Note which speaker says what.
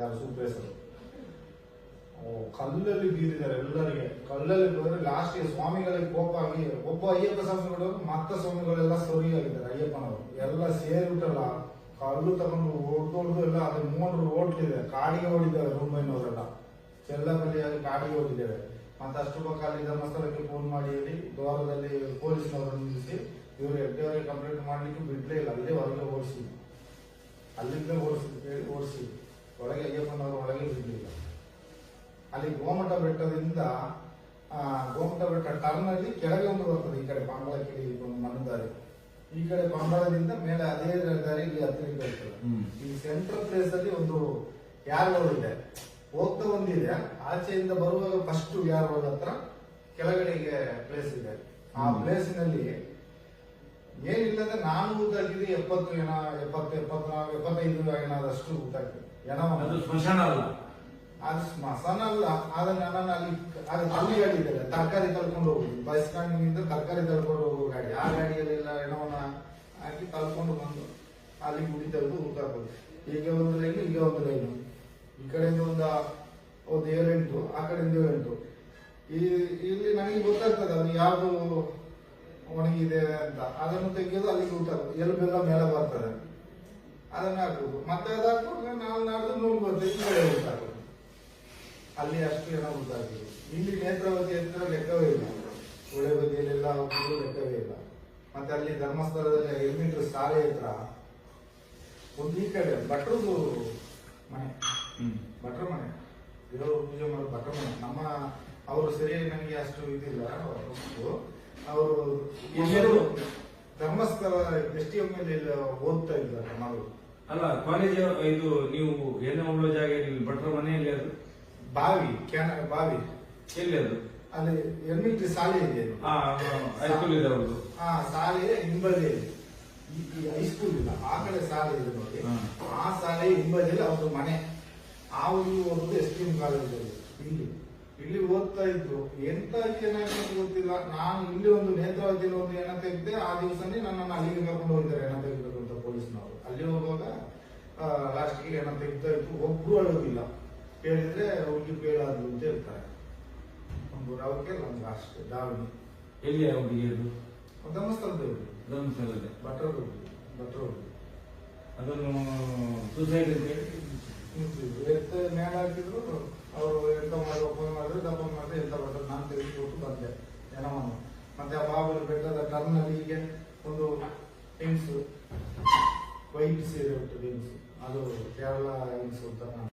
Speaker 1: ಯಾರು ಓ, ಕಲ್ಲಲ್ಲಿ ಬೀರಿದ್ದಾರೆ ಎಲ್ಲರಿಗೆ. ಕಲ್ಲಲ್ಲಿ ಬಂದ್ರೆ ಲಾಸ್ಟ್ ಸ್ವಾಮಿಗಳಿಗೆ ಕೋಪ ಆಗಿ ಒಬ್ಬ ಅಯ್ಯಪ್ಪ ಸ್ವಾಮಿಗಳು ಮತ್ತ ಸ್ವಾಮಿಗಳೆಲ್ಲ ಸೋರಿ ಆಗಿದ್ದಾರೆ ಅಯ್ಯಪ್ಪನವರು. ಎಲ್ಲ ಸೇರಿಬಿಟ್ಟಲ್ಲ ಕಲ್ಲು ತಗೊಂಡು ಹೊಡೆದು ಎಲ್ಲ ಅದು ಮೂವರು ಓಡ್ತಿದೆ ಕಾಡಿಗೆ ಓಡಿದ್ದಾರೆ ಮುಂಬೈನವರೆಲ್ಲ. ಚೆಲ್ಲಬಲ್ಲಿಯಾಗಿ ಕಾಡಿಗೆ ಓಡಿದ್ದೇವೆ ಮತ್ತೆ ಅಷ್ಟು ಪಕ್ಕ ಅಲ್ಲಿ ಧರ್ಮಸ್ಥಳಕ್ಕೆ ಫೋನ್ ಮಾಡಿ ಹೇಳಿ, ದ್ವಾರದಲ್ಲಿ ಪೊಲೀಸ್ನವರನ್ನು ನಿಲ್ಲಿಸಿ, ಇವರು ಹೆಗ್ಡೆಯವರಿಗೆ ಕಂಪ್ಲೇಂಟ್ ಮಾಡ್ಲಿಕ್ಕೆ ಬಿಡ್ಲೇ ಇಲ್ಲ. ಅಲ್ಲೇ ಹೊರಗೆ ಓಡಿಸಿ. ಅಲ್ಲಿಂದ ಓಡಿಸಿ ಓಡಿಸಿ. ಒಳಗೆ ಅಯ್ಯಪ್ಪನವರು ಒಳಗೆ ಬಿದ್ದಿಲ್ಲ. ಅಲ್ಲಿ ಗೋಮಠ ಬೆಟ್ಟದಿಂದ ಗೋಮಠ ಬೆಟ್ಟ ಟರ್ನ್ ಅಲ್ಲಿ ಕೆಳಗೆ ಒಂದು ಬರ್ತದೆ ಈ ಕಡೆ ಬಾಂಬಳ ಕಡೆ ಒಂದು ಮಣ್ಣು ದಾರಿ. ಈ ಕಡೆ ಬಾಂಬಳದಿಂದ ಮೇಲೆ ಅದೇ ದಾರಿ ಇಲ್ಲಿ ಹತ್ತಿರ ಬರ್ತದೆ. ಈ ಸೆಂಟ್ರಲ್ ಪ್ಲೇಸ್ ಅಲ್ಲಿ ಒಂದು ಯಾರ್ ಇದೆ. ಹೋಗ್ತಾ ಒಂದಿದೆ ಆಚೆಯಿಂದ ಬರುವಾಗ ಫಸ್ಟ್ ಯಾರ್ ಹತ್ರ ಕೆಳಗಡೆಗೆ ಪ್ಲೇಸ್ ಇದೆ. ಆ ಪ್ಲೇಸ್ ಪ್ಲೇಸಿನಲ್ಲಿ ಏನಿಲ್ಲದೆ ನಾನು ಊತಾಕಿದೆ ಎಪ್ಪತ್ತು ಏನ ಎಪ್ಪತ್ತು ಎಪ್ಪತ್ನಾಲ್ಕು ಎಪ್ಪತ್ತೈದು ಏನಾದಷ್ಟು ಊತಾಕಿದೆ ಏನೋ ಅದು
Speaker 2: ಸ್ಮಶಾನ ಅಲ್ಲ.
Speaker 1: ಅದು ಸ್ಮಶಾನ ಅಲ್ಲ ಆದ್ರೆ ನಾನು ಅಲ್ಲಿ ಅದು ಅಲ್ಲಿ ಗಾಡಿ ತರಕಾರಿ ತಳ್ಕೊಂಡು ಹೋಗುದು ಬಸ್ ಸ್ಟ್ಯಾಂಡಿನಿಂದ ತರಕಾರಿ ತಳ್ಕೊಂಡು ಹೋಗೋ ಗಾಡಿ. ಆ ಗಾಡಿಯಲ್ಲೆಲ್ಲ ಹೆಣವನ್ನ ಹಾಕಿ ತಳ್ಕೊಂಡು ಬಂದು ಅಲ್ಲಿ ಗುಡಿ ತೆಗೆದು ಊಟ ಹಾಕೋದು ಈಗ ಒಂದು ಲೈನು ಈಗ ಒಂದು ಲೈನು ಈ ಕಡೆಯಿಂದ ಒಂದು ಒಂದು ಏಳೆಂಟು ಆ ಕಡೆಯಿಂದ ಏಳೆಂಟು. ಈ ಇಲ್ಲಿ ನನಗೆ ಗೊತ್ತಾಗ್ತದೆ ಅದು ಯಾವುದು ಒಣಗಿದೆ ಅಂತ. ಅದನ್ನು ತೆಗೆಯೋದು ಅಲ್ಲಿಗೆ ಊಟ ಎಲ್ಬೆಲ್ಲ ಮೇಲೆ ಬರ್ತಾರೆ. ಅದನ್ನ ಹಾಕುದು ಮತ್ತೆ ಅದು ಹಾಕೊಂಡು ನಾವು ನಾಡ್ದು ನೂರು ಬರ್ತದೆ ಈ ಕಡೆ ಅಲ್ಲಿ ಅಷ್ಟು ಜನ ಉಂಟಾಗಿ ಇಲ್ಲಿ ನೇತ್ರಾವತಿ ಹತ್ರ ಲೆಕ್ಕವೇ ಇಲ್ಲ. ಒಳ್ಳೆ ಬದಿಯಲ್ಲೆಲ್ಲ ಹೋಗಿದ್ರು ಲೆಕ್ಕವೇ ಇಲ್ಲ. ಮತ್ತೆ ಅಲ್ಲಿ ಧರ್ಮಸ್ಥಳದಲ್ಲಿ ಐದು ಮೀಟರ್ ಶಾಲೆ ಹತ್ರ. ಒಂದು ಈ ಕಡೆ ಭಟ್ರದ್ದು ಮನೆ. ಭಟ್ರ ಮನೆ. ದೇವರು ಪೂಜೆ ಮಾಡೋ ಭಟ್ರ ಮನೆ. ನಮ್ಮ ಅವರು ಸರಿಯಾಗಿ ನನಗೆ ಅಷ್ಟು ಇದಿಲ್ಲ. ಅವರು ಧರ್ಮಸ್ಥಳ ಎಸ್ ಟಿ ಎಂ ಓದ್ತಾ ಇದ್ದಾರೆ ಮಗಳು
Speaker 2: ಅಲ್ಲ ಕಾಲೇಜ್ ಇದು ನೀವು ಏನೇ ಉಳ್ಳೋ ಜಾಗ ಇಲ್ಲಿ? ಭಟ್ರ ಮನೆಯಲ್ಲಿ ಅದು?
Speaker 1: ಬಾವಿ ಕ್ಯಾನ ಬಾವಿ.
Speaker 2: ಎಲ್ಲಿ ಅದು?
Speaker 1: ಅಲ್ಲಿ ಎಲ್ಮಿಟ್ರಿ ಶಾಲೆ ಇದೆ.
Speaker 2: ಹೈಸ್ಕೂಲ್ ಇದೆ ಅವರು
Speaker 1: ಆ ಶಾಲೆ ಹಿಂಬದಿ ಹೈಸ್ಕೂಲ್ ಇಲ್ಲ ಆ ಕಡೆ ಶಾಲೆ ಇದೆ ನೋಡಿ. ಆ ಶಾಲೆ ಹಿಂಬದಿಯಲ್ಲಿ ಅವ್ರದ್ದು ಮನೆ. ಆ ಒಂದು ಎಸ್ ಟಿ ಎಂ ಕಾಲೇಜಲ್ಲಿ ಇಲ್ಲಿ ಇಲ್ಲಿ ಓದ್ತಾ ಇದ್ರು. ಎಂತ ಏನಾಯ್ತು ಗೊತ್ತಿಲ್ಲ. ನಾನು ಇಲ್ಲಿ ಒಂದು ನೇತ್ರಾವತಿಯಲ್ಲಿ ಒಂದು ಎಣ ತೆಗೆದೆ ಆ ದಿವಸನೇ ನನ್ನನ್ನು ಅಲ್ಲಿಗೆ ಕರ್ಕೊಂಡು ಹೋಗಿದ್ದಾರೆ ಎಣ ತೆಗಿಬೇಕು ಅಂತ ಪೊಲೀಸ್ನವರು. ಅಲ್ಲಿ ಹೋಗುವಾಗ ಲಾಸ್ಟ್ಗೆ ಎಣ ತೆಗ್ತಾ ಇತ್ತು ಒಬ್ರು ಅಳೋದಿಲ್ಲ. ಕೇಳಿದ್ರೆ ಹುಡುಗಿ ಬೇಡಾದ್ರು ಅಂತ ಹೇಳ್ತಾರೆ. ಒಂದು ರವಕ್ಕೆ ನಮ್ಗೆ ಅಷ್ಟೇ ದಾವಣಿ
Speaker 2: ಎಲ್ಲಿ ಹುಡುಗಿ ಅದು?
Speaker 1: ಧರ್ಮಸ್ಥಳದಲ್ಲಿ
Speaker 2: ಧರ್ಮಸ್ಥಳದಲ್ಲಿ
Speaker 1: ಭಟ್ರ ಹುಡುಗಿ
Speaker 2: ಅದನ್ನು ಸುಸೈಡ್ ಅಂತ ಹೇಳಿ?
Speaker 1: ಎತ್ತ ಮೇಲೆ ಹಾಕಿದ್ರು ಅವರು ಎಂತ ಮಾಡಿ ಓಪನ್ ಮಾಡಿದ್ರು ಡಬಲ್ ಮಾಡಿದ್ರೆ ಎಂತ ಬರ್ತದೆ ನಾನು ತೆಗೆದುಕೊಟ್ಟು ಬಂದೆ. ಜನವನ್ನು ಮತ್ತೆ ಆ ಬಾಬು ಬೆಟ್ಟದ ಟರ್ನಲ್ಲಿ ಹೀಗೆ ಒಂದು ಹೆಂಗ್ಸು ವೈಟ್ ಸೀರೆ ಉಂಟು ಹೆಂಗ್ಸು ಅದು ಕೇರಳ ಹೆಂಗ್ಸು ಅಂತ ನಾನು